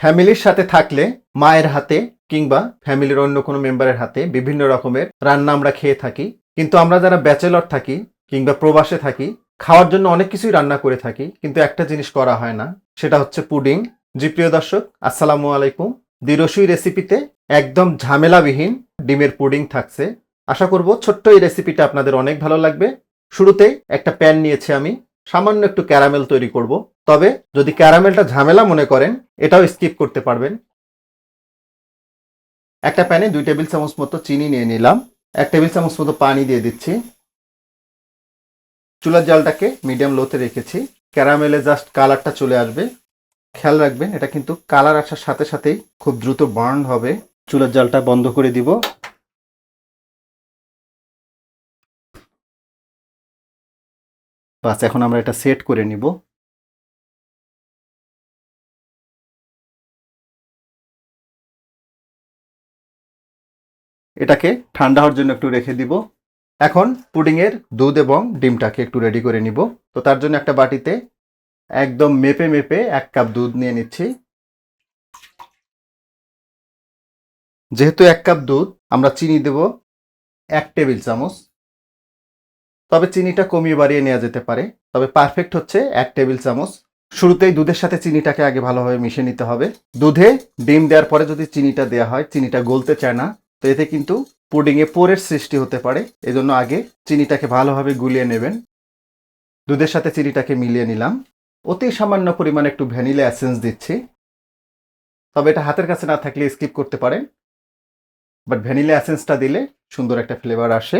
ফ্যামিলির সাথে থাকলে মায়ের হাতে কিংবা ফ্যামিলির অন্য কোনো মেম্বারের হাতে বিভিন্ন রকমের রান্না আমরা খেয়ে থাকি। কিন্তু আমরা যারা ব্যাচেলর থাকি কিংবা প্রবাসে থাকি, খাওয়ার জন্য অনেক কিছুই রান্না করে থাকি, কিন্তু একটা জিনিস করা হয় না, সেটা হচ্ছে পুডিং। জি প্রিয় দর্শক, আসসালামু আলাইকুম। দিরসুই রেসিপিতে একদম ঝামেলাবিহীন ডিমের পুডিং থাকছে। আশা করব ছোট্ট এই রেসিপিটা আপনাদের অনেক ভালো লাগবে। শুরুতেই একটা প্যান নিয়েছি আমি। সামান্য একটু ক্যারামেল তৈরি করব। তবে যদি ক্যারামেলটা ঝামেলা মনে করেন, এটাও স্কিপ করতে পারবেন। একটা প্যানে দুই টেবিল চামচ মতো চিনি নিয়ে নিলাম। এক টেবিল চামচ মতো পানি দিয়ে দিচ্ছি। চুলার জালটাকে মিডিয়াম লোতে রেখেছি। ক্যারামেলে জাস্ট কালারটা চলে আসবে। খেয়াল রাখবেন, এটা কিন্তু কালার আসার সাথে সাথেই খুব দ্রুত বার্ন হবে। চুলার জালটা বন্ধ করে দিব। বাস, এখন আমরা এটা সেট করে নিব। এটাকে ঠান্ডা হওয়ার জন্য একটু রেখে দিব। এখন পুডিংয়ের দুধ এবং ডিমটাকে একটু রেডি করে নিব। তো তার জন্য একটা বাটিতে একদম মেপে মেপে এক কাপ দুধ নিয়ে নিচ্ছি। যেহেতু এক কাপ দুধ, আমরা চিনি দেব এক টেবিল চামচ। তবে চিনিটা কমিয়ে বাড়িয়ে নেওয়া যেতে পারে। তবে পারফেক্ট হচ্ছে এক টেবিল চামচ। শুরুতেই দুধের সাথে চিনিটাকে আগে ভালোভাবে মিশিয়ে নিতে হবে। দুধে ডিম দেওয়ার পরে যদি চিনিটা দেওয়া হয়, চিনিটা গলতে চায় না, তো এতে কিন্তু পুডিংয়ে পোরের সৃষ্টি হতে পারে। এজন্য আগে চিনিটাকে ভালোভাবে গুলিয়ে নেবেন। দুধের সাথে চিনিটাকে মিলিয়ে নিলাম। অতি সামান্য পরিমাণে একটু ভ্যানিলা অ্যাসেন্স দিচ্ছি। তবে এটা হাতের কাছে না থাকলে স্কিপ করতে পারেন। বাট ভ্যানিলা অ্যাসেন্সটা দিলে সুন্দর একটা ফ্লেভার আসে।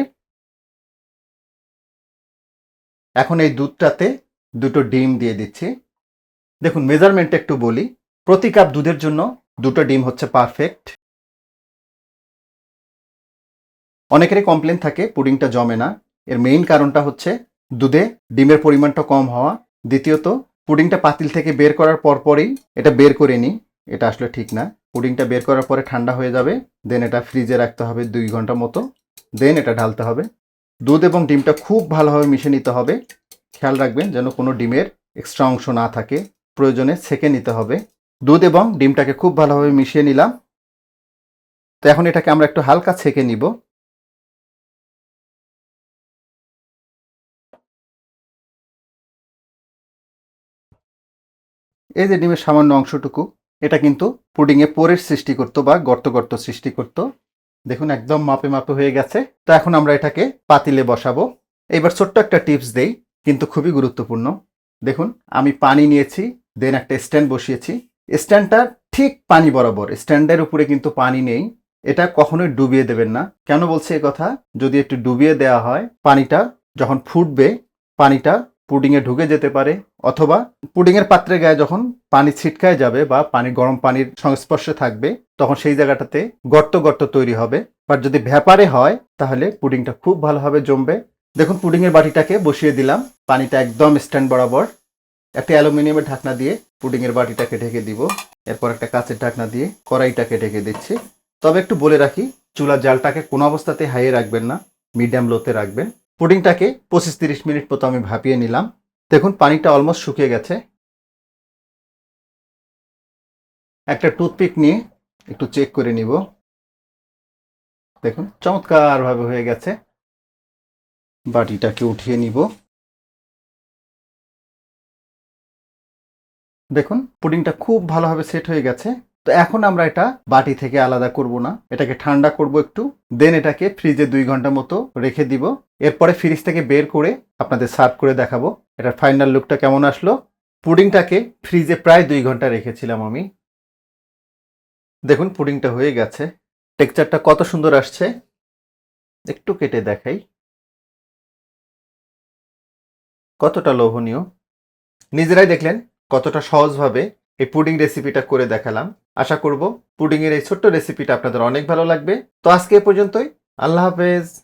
এখন এই দুধটাতে দুটো ডিম দিয়ে দিচ্ছি। দেখুন মেজারমেন্ট একটু বলি। প্রতি কাপ দুধের জন্য দুটো ডিম হচ্ছে পারফেক্ট অনেকেরই কমপ্লেন থাকে পুডিংটা জমে না। এর মেইন কারণটা হচ্ছে দুধে ডিমের পরিমাণটা কম হওয়া। দ্বিতীয়ত পুডিংটা পাতিল থেকে বের করার পরপরই এটা বের করে নিই। এটা আসলে ঠিক না। পুডিংটা বের করার পরে ঠান্ডা হয়ে যাবে দেন এটা ফ্রিজে রাখতে হবে দুই ঘণ্টা মতো। দেন এটা ঢালতে হবে। দুধ এবং ডিমটা খুব ভালোভাবে মিশে নিতে হবে। খেয়াল রাখবেন যেন কোনো ডিমের এক্সট্রা অংশ না থাকে। প্রয়োজনে ছেঁকে নিতে হবে। দুধ এবং ডিমটাকে খুব ভালোভাবে মিশিয়ে নিলাম। তো এখন এটাকে আমরা একটু হালকা ছেঁকে নিব। এই যে ডিমের সামান্য অংশটুকু, এটা কিন্তু পুডিংয়ে পোরের সৃষ্টি করতো বা গর্ত গর্ত সৃষ্টি করতো। দেখুন, একদম মাপে মাপে হয়ে গেছে। তো এখন আমরা এটাকে পাতিলে বসাবো। এবার ছোট্ট একটা টিপস দেই, কিন্তু খুবই গুরুত্বপূর্ণ। দেখুন, আমি পানি নিয়েছি, দেন একটা স্ট্যান্ড বসিয়েছি। স্ট্যান্ডটা ঠিক পানি বরাবর, স্ট্যান্ডের উপরে কিন্তু পানি নেই। এটা কখনোই ডুবিয়ে দেবেন না। কেন বলছি এই কথা? যদি একটু ডুবিয়ে দেওয়া হয়, পানিটা যখন ফুটবে, পানিটা পুডিংয়ে ঢুকে যেতে পারে, অথবা পুডিংয়ের পাত্রে গায়ে যখন পানি ছিটকায় যাবে বা পানি, গরম পানির সংস্পর্শে থাকবে তখন সেই জায়গাটাতে গর্ত গর্ত তৈরি হবে। বাট যদি ভ্যাপারে হয়, তাহলে পুডিংটা খুব ভালোভাবে জমবে। দেখুন, পুডিংয়ের বাটিটাকে বসিয়ে দিলাম। পানিটা একদম স্ট্যান্ড বরাবর। একটা অ্যালুমিনিয়ামের ঢাকনা দিয়ে পুডিংয়ের বাটিটাকে ঢেকে দিব। এরপর একটা কাঁচের ঢাকনা দিয়ে কড়াইটাকে ঢেকে দিচ্ছি। তবে একটু বলে রাখি, চুলার জালটাকে কোনো অবস্থাতে হাইয়ে রাখবেন না, মিডিয়াম লোতে রাখবেন। পুডিংটাকে পঁচিশ তিরিশ মিনিট মতো আমি ভাপিয়ে নিলাম। দেখুন, পানিটা অলমোস্ট শুকিয়ে গেছে। একটা টুথপিক নিয়ে একটু চেক করে নিব। দেখুন, চমৎকারভাবে হয়ে গেছে। বাটিটাকে উঠিয়ে নিব। দেখুন, পুডিংটা খুব ভালোভাবে সেট হয়ে গেছে। তো এখন আমরা এটা বাটি থেকে আলাদা করব না। এটাকে ঠান্ডা করব একটু। দেন এটাকে ফ্রিজে দুই ঘণ্টা মতো রেখে দিব। এরপরে ফ্রিজ থেকে বের করে আপনাদের সার্ভ করে দেখাবো। এটার ফাইনাল লুকটা কেমন আসলো? পুডিংটাকে ফ্রিজে প্রায় দুই ঘণ্টা রেখেছিলাম আমি। দেখুন, পুডিংটা হয়ে গেছে। টেক্সচারটা কত সুন্দর আসছে। একটু কেটে দেখাই। কতটা লোভনীয়। নিজেরাই দেখলেন কতটা সহজভাবে এই পুডিং রেসিপিটা করে দেখালাম। আশা করব পুডিংয়ের এই ছোট্ট রেসিপিটা আপনাদের অনেক ভালো লাগবে। তো আজকে এ পর্যন্তই। আল্লাহ হাফেজ।